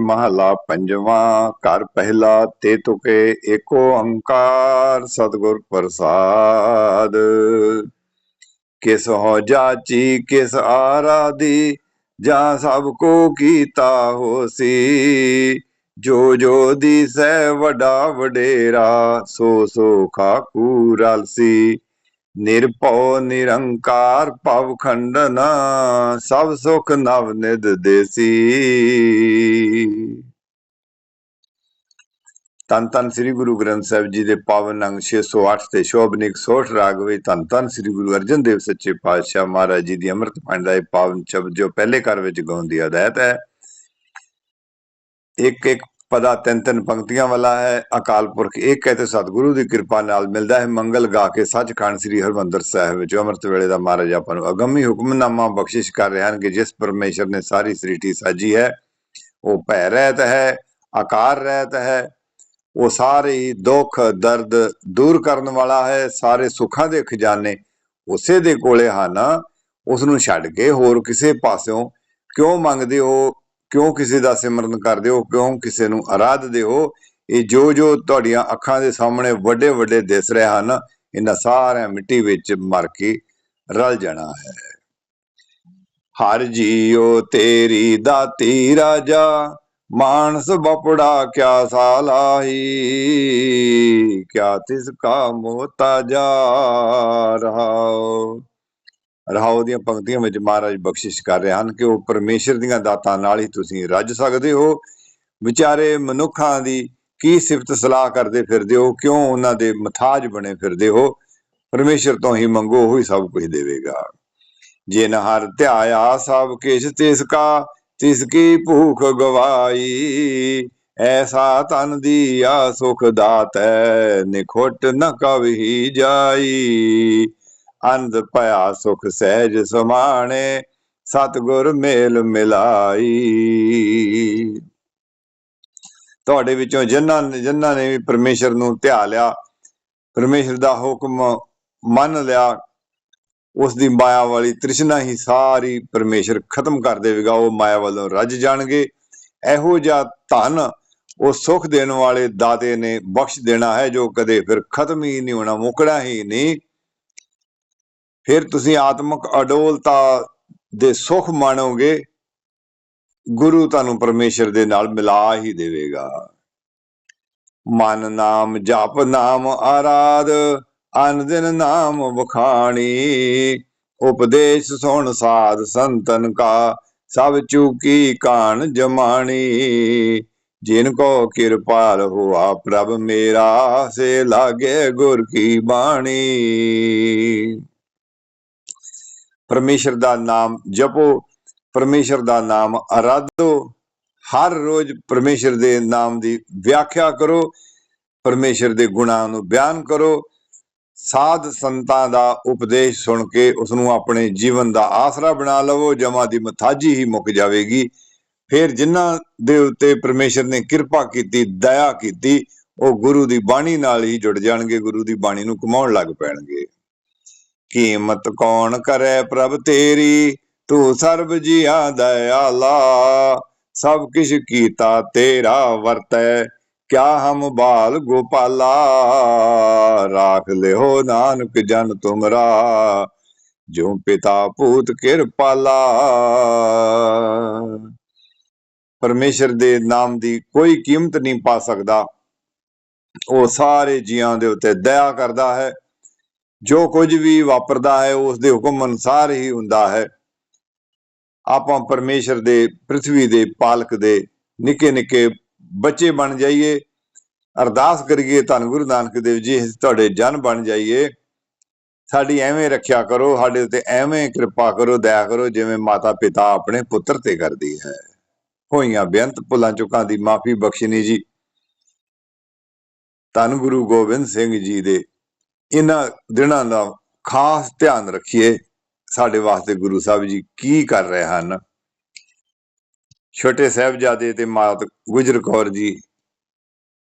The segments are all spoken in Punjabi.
ਮਹਲਾ ਪੰਜਵਾਂ, ਘਰ ਪਹਿਲਾ ਤੇ ਤੁਕੇ ਏਕੋ ਓੰਕਾਰ ਸਤਿਗੁਰ ਪ੍ਰਸਾਦ। ਕਿਸ ਹੋ ਜਾਚੀ, ਕਿਸ ਆਰਾਦੀ ਜਾਂ ਸਭ ਕੋ ਕੀਤਾ ਹੋਸੀ। ਜੋ ਜੋ ਸਹਿ ਵਡਾ ਵਡੇਰਾ, ਸੋ ਸੋ ਖਾਕੂ ਰਲਸੀ। ਨਿਰਭਉ ਨਿਰੰਕਾਰ ਭਵ ਖੰਡਨ, ਸਭ ਸੁਖ ਨਵ ਨਿਦ ਦੇਸੀ। ਤਨ ਤਨ ਸ੍ਰੀ ਗੁਰੂ ਗ੍ਰੰਥ ਸਾਹਿਬ ਜੀ ਦੇ ਪਾਵਨ ਅੰਗ 608 ਤੇ ਸ਼ੋਭਨਿਕ ਸੋਠ ਰਾਗ ਵਿੱਚ ਤਨ ਤਨ ਸ੍ਰੀ ਗੁਰੂ ਅਰਜਨ ਦੇਵ ਸੱਚੇ ਪਾਤਸ਼ਾਹ ਮਹਾਰਾਜ ਜੀ ਦੀ ਅੰਮ੍ਰਿਤ ਪਾਣੀ ਦਾ ਇਹ ਪਾਵਨ ਸ਼ਬਦ ਜੋ ਪਹਿਲੇ ਘਰ ਵਿੱਚ ਗਾਉਣ ਦੀ ਹਦਾਇਤ ਹੈ। ਇੱਕ ਇੱਕ ਪਦਾ ਤਿੰਨ ਤਿੰਨ ਪੰਕਤੀਆਂ ਵਾਲਾ ਹੈ, ਅਕਾਲ ਪੁਰਖ ਇੱਕ ਹੈ ਤੇ ਸਤਿਗੁਰੂ ਦੀ ਕਿਰਪਾ ਨਾਲ ਮਿਲਦਾ ਹੈ, ਮੰਗਲ ਗਾ ਕੇ ਸੱਚਖੰਡ ਸ੍ਰੀ ਹਰਮੰਦਰ ਸਾਹਿਬ ਵਿੱਚ ਅੰਮ੍ਰਿਤ ਵੇਲੇ ਦਾ ਮਹਾਰਾਜ ਆਪਾਂ ਨੂੰ ਅਗੰਮੀ ਹੁਕਮਨਾਮਾ ਬਖਸ਼ਿਸ਼ ਕਰ ਰਹੇ ਹਨ ਕਿ ਜਿਸ ਪਰਮੇਸ਼ਰ ਨੇ ਸਾਰੀ ਸ੍ਰਿਸ਼ਟੀ ਸਾਜੀ ਹੈ, ਉਹ ਭੈ ਰਹਿਤ ਹੈ, ਆਕਾਰ ਰਹਿਤ ਹੈ, ਉਹ ਸਾਰੇ ਹੀ ਦੁੱਖ, ਦਰਦ ਦੂਰ ਕਰਨ ਵਾਲਾ ਹੈ, ਸਾਰੇ ਸੁੱਖਾਂ ਦੇ ਖਜ਼ਾਨੇ ਉਸੇ ਦੇ ਕੋਲੇ ਹਨ ਉਸ ਨੂੰ ਛੱਡ ਕੇ ਹੋਰ ਕਿਸੇ ਪਾਸਿਓਂ ਕਿਉਂ ਮੰਗਦੇ ਹੋ? ਕਿਉਂ ਕਿਸੇ ਦਾ ਸਿਮਰਨ ਕਰਦੇ ਹੋ? ਕਿਉਂ ਕਿਸੇ ਨੂੰ ਆਰਾਧਦੇ ਹੋ? ਇਹ ਜੋ ਜੋ ਤੁਹਾਡੀਆਂ ਅੱਖਾਂ ਦੇ ਸਾਹਮਣੇ ਵੱਡੇ ਵੱਡੇ ਦਿਸ ਰਹੇ ਹਨ, ਇਹਨਾਂ ਸਾਰਿਆਂ ਮਿੱਟੀ ਵਿੱਚ ਮਰ ਕੇ ਰਲ ਜਾਣਾ ਹੈ। ਹਰ ਜੀਓ ਤੇਰੀ ਦਾਤੀ ਰਾਜਾ, ਮਾਨਸ ਬਪੜਾ ਕਿਆ ਸਾਲਾਹੀ ਕਿਆ ਤਿਸ ਕਾ ਮੋਤਾ ਜਾ ਰਹਾਓ ਰਹਾਓ ਦੀਆਂ ਪੰਕਤੀਆਂ ਵਿੱਚ ਮਹਾਰਾਜ ਬਖਸ਼ਿਸ਼ ਕਰ ਰਹੇ ਹਨ ਕਿ ਉਹ ਪਰਮੇਸ਼ਰ ਦੀਆਂ ਦਾਤਾਂ ਨਾਲ ਹੀ ਤੁਸੀਂ ਰੱਜ ਸਕਦੇ ਹੋ। ਵਿਚਾਰੇ ਮਨੁੱਖਾਂ ਦੀ ਕੀ ਸਿਫਤ ਸਲਾਹ ਕਰਦੇ ਫਿਰਦੇ ਹੋ? ਕਿਉਂ ਉਹਨਾਂ ਦੇ ਮਥਾਜ ਬਣੇ ਫਿਰਦੇ ਹੋ? ਪਰਮੇਸ਼ਰ ਤੋਂ ਹੀ ਮੰਗੋ, ਉਹ ਹੀ ਸਭ ਕੁਝ ਦੇਵੇਗਾ। ਜੇ ਨ ਹਰ ਧਿਆਇਆ ਸਭ ਕਿਛ ਤਿਸ ਕਾ, ਤਿਸ ਕੀ ਭੂਖ ਗਵਾਈ, ਐਸਾ ਤਨ ਦੀਆ ਸੁਖ ਦਾਤੈ, ਨਿਖੋਟ ਨ ਕਵਹੀ ਜਾਈ। ਅੰਧ ਭਇਆ ਸੁਖ ਸਹਿਜ ਸਮਾਣੇ, ਸਤਗੁਰ ਮੇਲ ਮਿਲਾਈ। ਤੁਹਾਡੇ ਵਿੱਚੋਂ ਜਿਨ੍ਹਾਂ ਜਿਨ੍ਹਾਂ ਨੇ ਵੀ ਪਰਮੇਸ਼ਰ ਨੂੰ ਧਿਆ ਲਿਆ, ਪਰਮੇਸ਼ਰ ਦਾ ਹੁਕਮ ਮੰਨ ਲਿਆ, ਉਸ ਦੀ ਮਾਇਆ ਵਾਲੀ ਤ੍ਰਿਸ਼ਨਾ ਹੀ ਸਾਰੀ ਪਰਮੇਸ਼ਰ ਖਤਮ ਕਰ ਦੇਵੇਗਾ, ਉਹ ਮਾਇਆ ਵੱਲੋਂ ਰੱਜ ਜਾਣਗੇ। ਇਹੋ ਜਿਹਾ ਧਨ ਉਹ ਸੁਖ ਦੇਣ ਵਾਲੇ ਦਾਤੇ ਨੇ ਬਖਸ਼ ਦੇਣਾ ਹੈ, ਜੋ ਕਦੇ ਫਿਰ ਖਤਮ ਹੀ ਨਹੀਂ ਹੋਣਾ, ਮੁਕਣਾ ਹੀ ਨਹੀਂ। ਫਿਰ ਤੁਸੀਂ ਆਤਮਿਕ ਅਡੋਲਤਾ ਦੇ ਸੁਖ ਮਾਣੋਗੇ, ਗੁਰੂ ਤੁਹਾਨੂੰ ਪਰਮੇਸ਼ਰ ਦੇ ਨਾਲ ਮਿਲਾ ਹੀ ਦੇਵੇਗਾ। ਮਨ ਨਾਮ, ਜਪ ਨਾਮ, ਆਰਾਧ, ਅਨ ਦਿਨ ਨਾਮ ਵਖਾਣੀ, ਉਪਦੇਸ਼ ਸੁਣ ਸਾਧ ਸੰਤਨ ਕਾ, ਸਭ ਚੂਕੀ ਕਾਣ ਜਮਾਣੀ। ਜਿਨ ਕੋ ਕਿਰਪਾਲ ਹੋਆ ਪ੍ਰਭ ਮੇਰਾ, ਸੇ ਲਾਗੇ ਗੁਰ ਕੀ ਬਾਣੀ। ਪਰਮੇਸ਼ਰ ਦਾ ਨਾਮ ਜਪੋ, ਪਰਮੇਸ਼ਰ ਦਾ ਨਾਮ ਆਰਾਧੋ ਹਰ ਰੋਜ਼ ਪਰਮੇਸ਼ਰ ਦੇ ਨਾਮ ਦੀ ਵਿਆਖਿਆ ਕਰੋ, ਪਰਮੇਸ਼ਰ ਦੇ ਗੁਣਾਂ ਨੂੰ ਬਿਆਨ ਕਰੋ। ਸਾਧ ਸੰਤਾਂ ਦਾ ਉਪਦੇਸ਼ ਸੁਣ ਕੇ ਉਸ ਨੂੰ ਆਪਣੇ ਜੀਵਨ ਦਾ ਆਸਰਾ ਬਣਾ ਲਵੋ, ਜਮਾ ਦੀ ਮਥਾਜੀ ਹੀ ਮੁੱਕ ਜਾਵੇਗੀ। ਫਿਰ ਜਿਨ੍ਹਾਂ ਦੇ ਉੱਤੇ ਪਰਮੇਸ਼ਰ ਨੇ ਕਿਰਪਾ ਕੀਤੀ, ਦਇਆ ਕੀਤੀ, ਉਹ ਗੁਰੂ ਦੀ ਬਾਣੀ ਨਾਲ ਹੀ ਜੁੜ ਜਾਣਗੇ, ਗੁਰੂ ਦੀ ਬਾਣੀ ਨੂੰ ਕਮਾਉਣ ਲੱਗ ਪੈਣਗੇ। ਕੀਮਤ ਕੌਣ ਕਰੇ ਪ੍ਰਭ ਤੇਰੀ? ਤੂੰ ਸਰਬ ਜੀਆ ਦਇਆਲਾ ਸਭ ਕਿਛ ਕੀਤਾ ਤੇਰਾ ਵਰਤੈ। ਕਿਆ ਹਮ ਬਾਲ ਗੋਪਾਲਾ? ਰਾਖ ਲਿਓ ਨਾਨਕ ਜਨ ਤੁਮਰਾ ਜੋ ਪਿਤਾ ਪੂਤ ਕਿਰਪਾਲਾ। ਪਰਮੇਸ਼ਰ ਦੇ ਨਾਮ ਦੀ ਕੋਈ ਕੀਮਤ ਨਹੀਂ ਪਾ ਸਕਦਾ। ਉਹ ਸਾਰੇ ਜੀਆਂ ਦੇ ਉੱਤੇ ਦਇਆ ਕਰਦਾ ਹੈ। ਜੋ ਕੁਝ ਵੀ ਵਾਪਰਦਾ ਹੈ ਉਸ ਦੇ ਹੁਕਮ ਅਨੁਸਾਰ ਹੀ ਹੁੰਦਾ ਹੈ। ਆਪਾਂ ਪਰਮੇਸ਼ਰ ਦੇ ਪ੍ਰithvi ਦੇ ਪਾਲਕ ਦੇ ਨਿੱਕੇ ਨਿੱਕੇ ਬੱਚੇ ਬਣ ਜਾਈਏ, ਅਰਦਾਸ ਕਰੀਏ, ਧੰਨ ਗੁਰੂ ਨਾਨਕ ਦੇਵ ਜੀ ਤੁਹਾਡੇ ਜਨ ਬਣ ਜਾਈਏ। ਸਾਡੀ ਐਵੇਂ ਰੱਖਿਆ ਕਰੋ, ਸਾਡੇ ਉੱਤੇ ਐਵੇਂ ਕਿਰਪਾ ਕਰੋ, ਦਇਆ ਕਰੋ, ਜਿਵੇਂ ਮਾਤਾ ਪਿਤਾ ਆਪਣੇ ਪੁੱਤਰ ਤੇ ਕਰਦੀ ਹੈ। ਹੋਈਆਂ ਬੇਅੰਤ ਭੁੱਲਾਂ ਚੁੱਕਾਂ ਦੀ ਮਾਫੀ ਬਖਸ਼ਣੀ ਜੀ। ਧੰਨ ਗੁਰੂ ਗੋਬਿੰਦ ਸਿੰਘ ਜੀ ਦੇ ਇਹਨਾਂ ਦਿਨਾਂ ਦਾ ਖਾਸ ਧਿਆਨ ਰੱਖੀਏ ਸਾਡੇ ਵਾਸਤੇ ਗੁਰੂ ਸਾਹਿਬ ਜੀ ਕੀ ਕਰ ਰਹੇ ਹਨ। ਛੋਟੇ ਸਾਹਿਬਜ਼ਾਦੇ ਤੇ ਮਾਤ ਗੁਜਰ ਕੌਰ ਜੀ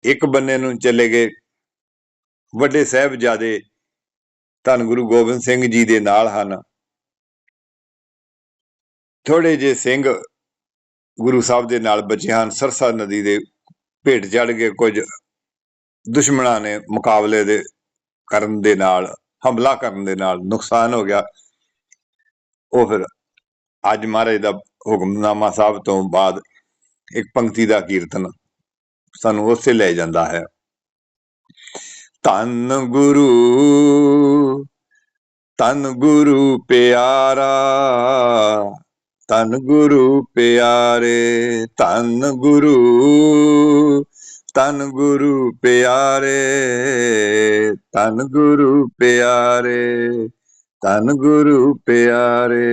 ਇੱਕ ਬੰਨੇ ਨੂੰ ਚਲੇ ਗਏ। ਵੱਡੇ ਸਾਹਿਬਜ਼ਾਦੇ ਧੰਨ ਗੁਰੂ ਗੋਬਿੰਦ ਸਿੰਘ ਜੀ ਦੇ ਨਾਲ ਹਨ। ਥੋੜੇ ਜੇ ਸਿੰਘ ਗੁਰੂ ਸਾਹਿਬ ਦੇ ਨਾਲ ਬਚੇ ਹਨ। ਸਰਸਾ ਨਦੀ ਦੇ ਭੇਟ ਚੜ ਗਏ ਕੁਝ ਦੁਸ਼ਮਣਾਂ ਨੇ ਮੁਕਾਬਲੇ ਦੇ ਕਰਨ ਦੇ ਨਾਲ, ਹਮਲਾ ਕਰਨ ਦੇ ਨਾਲ ਨੁਕਸਾਨ ਹੋ ਗਿਆ। ਉਹ ਫਿਰ ਅੱਜ ਮਹਾਰਾਜ ਦਾ ਹੁਕਮਨਾਮਾ ਸਾਹਿਬ ਤੋਂ ਬਾਅਦ ਇੱਕ ਪੰਕਤੀ ਦਾ ਕੀਰਤਨ ਸਾਨੂੰ ਉਸੇ ਲੈ ਜਾਂਦਾ ਹੈ। ਧੰਨ ਗੁਰੂ ਧੰਨ ਗੁਰੂ ਪਿਆਰਾ, ਧੰਨ ਗੁਰੂ ਪਿਆਰੇ, ਧੰਨ ਗੁਰੂ ਧੰਨ ਗੁਰੂ ਪਿਆਰੇ ਧੰਨ ਗੁਰੂ ਪਿਆਰੇ ਧੰਨ ਗੁਰੂ ਪਿਆਰੇ।